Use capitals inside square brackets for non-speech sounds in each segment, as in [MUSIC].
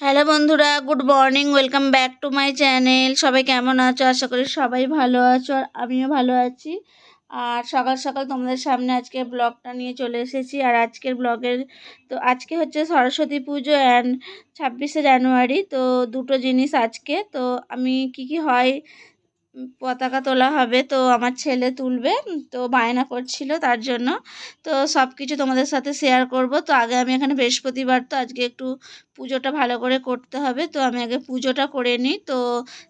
Hello বন্ধুরা, good morning, welcome back to my channel. সবাই কেমন আছো? আশা করি সবাই ভালো আছো আর আমিও ভালো আছি। আর সকাল সকাল তোমাদের সামনে আজকে ব্লগটা নিয়ে চলে এসেছি। আর আজকের ব্লগের, তো আজকে হচ্ছে সরস্বতী পুজো অ্যান্ড ছাব্বিশে জানুয়ারি, তো দুটো জিনিস আজকে। তো আমি কি কি হয়, পতাকা তোলা হবে, তো আমার ছেলে তুলবে, তো বায়না করছিল তার জন্য। তো সব কিছু তোমাদের সাথে শেয়ার করব। তো আগে আমি এখানে বৃহস্পতিবার, তো আজকে একটু পুজোটা ভালো করে করতে হবে। তো আমি আগে পুজোটা করে নিই। তো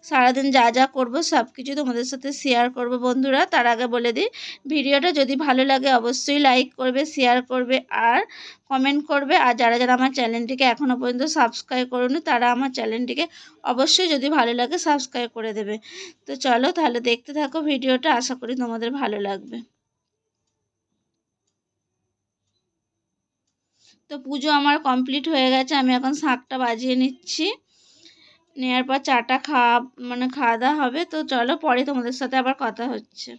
সারাদিন যা যা করব সব কিছু তোমাদের সাথে শেয়ার করব বন্ধুরা। তার আগে বলে দিই, ভিডিওটা যদি ভালো লাগে অবশ্যই লাইক করবে শেয়ার করবে আর কমেন্ট করবে। আর যারা যারা আমার চ্যানেলটিকে এখনও পর্যন্ত সাবস্ক্রাইব করুন, তারা আমার চ্যানেলটিকে অবশ্যই যদি ভালো লাগে সাবস্ক্রাইব করে দেবে। তো চলো তাহলে দেখতে থাকো ভিডিওটা। আশা করি তোমাদের ভালো লাগবে। তো পুজো আমার কমপ্লিট হয়ে গেছে, আমি এখন শাকটা বাজিয়ে নিচ্ছি। নেওয়ার পর চাটা খাওয়া মানে খাওয়া দাওয়া হবে, তো চলো পরে তোমাদের সাথে আবার কথা হচ্ছে।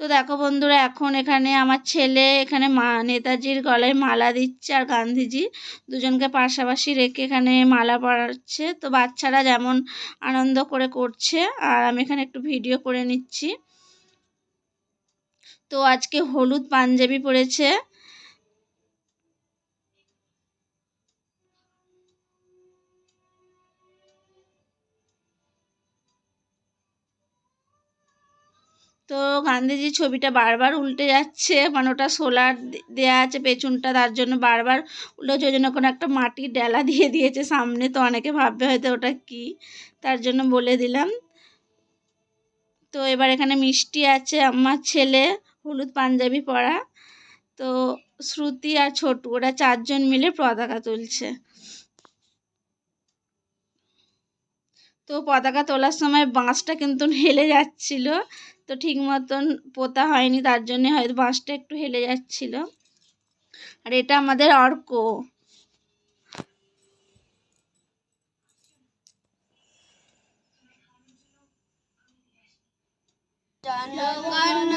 তো দেখো বন্ধুরা, এখন এখানে আমার ছেলে, এখানে মা, নেতাজির গলায় মালা দিচ্ছে আর গান্ধীজি দুজনকে পাশাপাশি রেখে এখানে মালা পরাচ্ছে। তো বাচ্চারা যেমন আনন্দ করে করছে, আর আমি এখানে একটু ভিডিও করে নিচ্ছি। তো আজকে হলুদ পাঞ্জাবি পরেছে। গান্ধীজির ছবিটা বারবার উল্টে যাচ্ছে। মানে ওটা সোলার দেয়া আছে পেছনটা, তার জন্য বারবার উল্টো ওই জন্য কোনো একটা মাটির ডেলা [LAUGHS] দিয়ে দিয়েছে সামনে। তো অনেকে ভাববে হয়তো ওটা কি, তার জন্য বলে দিলাম। তো এবার এখানে মিষ্টি আছে আমার ছেলে, হলুদ পাঞ্জাবি পরা। তো শ্রুতি আর ছোটু, ওরা চারজন মিলে পতাকা তুলছে। তো পতাকা তোলার সময় বাঁশটা কিন্তু হেলে যাচ্ছিল। তো ঠিক মতন পোতা হয়নি তার জন্য হয়তো বাঁশটা একটু হেলে যাচ্ছিল। আর এটা আমাদের অর্ক।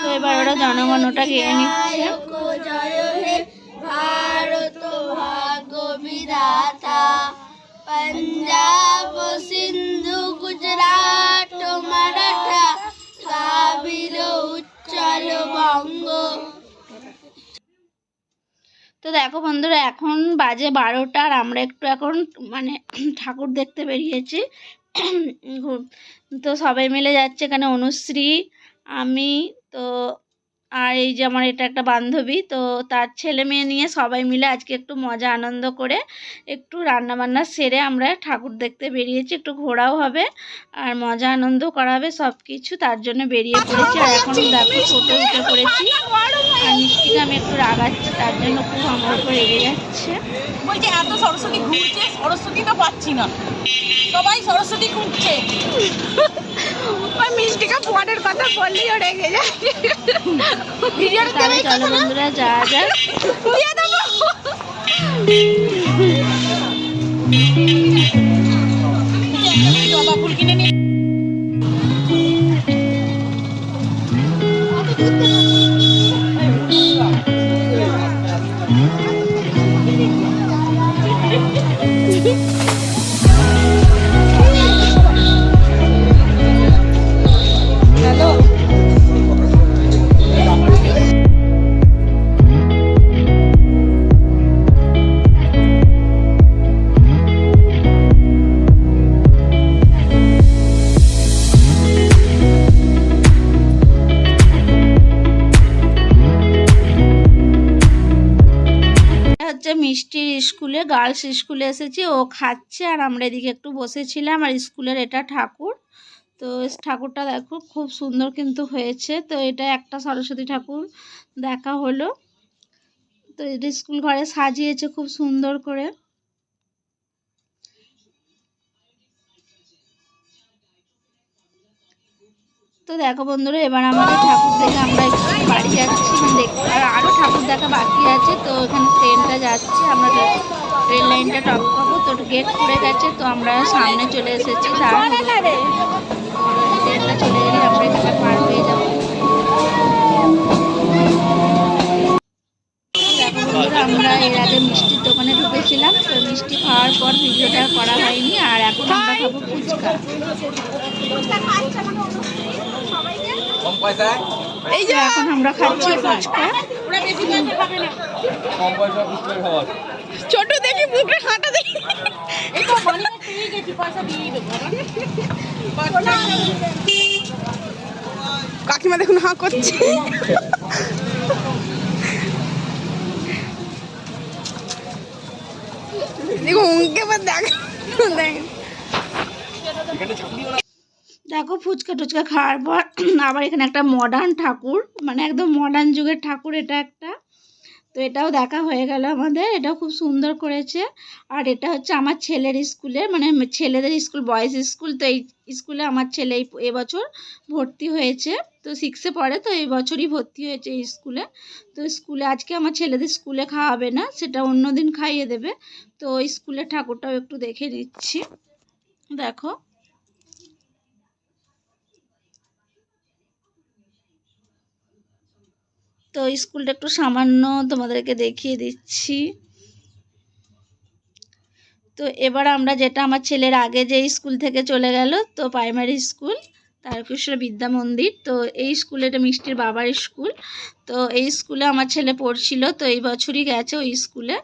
তো এবার ওরা জনগণটা গেয়ে নিচ্ছে। ভারত ভাগ্য বিধাতা পঞ্জাব সিন্ধু দেখো বন্ধুরা, এখন বাজে বারোটার আমরা একটু এখন মানে ঠাকুর দেখতে বেরিয়েছি। তো সবাই মিলে যাচ্ছে এখানে অনুশ্রী, আমি, তো আর এই যে আমার এটা একটা বান্ধবী, তো তার ছেলে মেয়ে নিয়ে সবাই মিলে আজকে একটু মজা আনন্দ করে একটু রান্না বান্না সেরে আমরা ঠাকুর দেখতে বেরিয়েছি, একটু ঘোরাও হবে আর মজা আনন্দ করা হবে সব কিছু তার জন্য বেরিয়ে পড়েছি আর এখন দেখো ছোটো উঠে পড়েছি। আর মিষ্টিকে আমি একটু রাগাচ্ছি, তার জন্য খুব আমার উপর রেগে যাচ্ছে। বলছে এত সরস্বতী ঘুরছে সরস্বতী তো পাচ্ছি না। সবাই সরস্বতী খুঁজছে। মিষ্টিকা পরের কথা বললেই ও রেগে যায় চলো বন্ধুরা যাওয়া যাক। দিয়ে দেবো। [LAUGHS] এটা [LAUGHS] হচ্ছে মিষ্টির স্কুলে, গার্লস স্কুলে এসেছি। ও খাচ্ছে আর আমরা এদিকে একটু বসেছিলাম আর স্কুলের এটা ঠাকুর। তো ঠাকুরটা দেখো খুব সুন্দর কিন্তু হয়েছে। তো এটা একটা সরস্বতী ঠাকুর দেখা হলো। তো এটা স্কুল ঘরে সাজিয়েছে খুব সুন্দর করে। তো দেখো বন্ধুরা, এবার আমাদের ঠাকুর থেকে আমরা একটু বাড়ি যাচ্ছি। দেখতে দেখা বাকি আছে তো এখানে ট্রেনটা যাচ্ছে আমরা রেল লাইনটা টপকাবো তো গেট খুলে গেছে তো আমরা সামনে চলে এসেছি ট্রেনটা চলে গেলে আমরা এখানে পার হয়ে যাব। আমরা এর আগে মিষ্টির দোকানে ঢুকেছিলাম তো মিষ্টি খাওয়ার পর ভিডিওটা করা হয়নি আর এখন আমরা খাব ফুচকা। কম পয়সায়? এই যে এখন আমরা খাচ্ছি ছোট দেখি বুকের হাঁটা দেখি। কাকিমা দেখুন হাঁ করছে। দেখো উনকে দেখ দেখো ফুচকা টুচকা খাওয়ার পর [CLEARS THROAT] আবার এখানে একটা মডার্ন ঠাকুর মানে একদম মডার্ন যুগের ঠাকুর এটা একটা। তো এটাও দেখা হয়ে গেল আমাদের, এটাও খুব সুন্দর করেছে। আর এটা হচ্ছে আমার ছেলের স্কুলে মানে ছেলেদের স্কুল বয়েজ স্কুল, তো এই স্কুলে আমার ছেলে এবছর ভর্তি হয়েছে। তো সিক্সে পড়ে, তো এই বছরই ভর্তি হয়েছে এই স্কুলে। তো স্কুলে, আজকে আমার ছেলেদের স্কুলে খাওয়াবে না, সেটা অন্য দিন খাইয়ে দেবে। তো ওই স্কুলের ঠাকুরটাও একটু দেখে নিচ্ছি। দেখো। তো স্কুলটা একটু সামান্য তোমাদেরকে দেখিয়ে দিচ্ছি। তো এবার আমরা যেটা আমার ছেলের আগে যে স্কুল থেকে চলে গেল, তো প্রাইমারি স্কুল তারকেশ্বর বিদ্যা মন্দির। তো এই স্কুলে এটা মিষ্টির বাবার স্কুল তো এই স্কুলে আমার ছেলে পড়ছিল তো এই বছরই গেছে ওই স্কুলে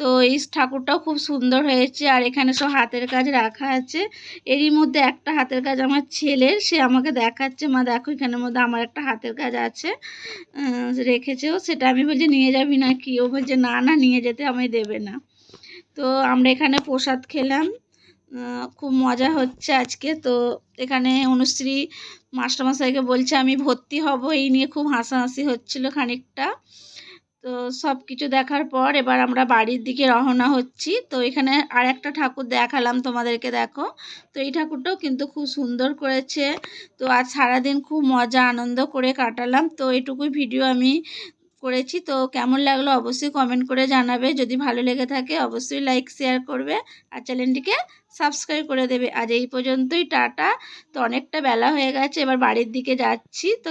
তো এই ঠাকুরটাও খুব সুন্দর হয়েছে আর এখানে সব হাতের কাজ রাখা আছে। এরই মধ্যে একটা হাতের কাজ আমার ছেলের সে আমাকে দেখাচ্ছে মা দেখো এখানের মধ্যে আমার একটা হাতের কাজ আছে। আহ, রেখেছেও সেটা আমি বলছি নিয়ে যাবি না কি? ও বলছে না না নিয়ে যেতে আমি দেবে না। তো আমরা এখানে প্রসাদ খেলাম। খুব মজা হচ্ছে আজকে। তো এখানে অনুশ্রী মাস্টারমশাইকে বলছে, আমি ভর্তি হব। এই নিয়ে খুব হাসাহাসি হচ্ছিল খানিকটা। তো সব কিছু দেখার পর এবার আমরা বাড়ির দিকে রওনা হচ্ছি। তো এখানে আর একটা ঠাকুর দেখালাম তোমাদেরকে, দেখো। তো এই ঠাকুরটাও কিন্তু খুব সুন্দর করেছে। তো আজ সারাদিন খুব মজা, আনন্দ করে কাটালাম। তো এটুকুই ভিডিও আমি করেছি। তো কেমন লাগল অবশ্যই কমেন্ট করে জানাবে। যদি ভালো লেগে থাকে অবশ্যই লাইক শেয়ার করবে। আর চ্যানেলটিকে সাবস্ক্রাইব করে দেবে। আজ এই পর্যন্তই, টাটা। তো অনেকটা বেলা হয়ে গেছে, এবার বাড়ির দিকে যাচ্ছি। তো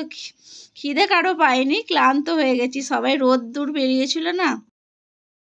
খিদে কারও পাইনি, ক্লান্ত হয়ে গেছি। সবাই রোদ দূর বেরিয়েছিল না?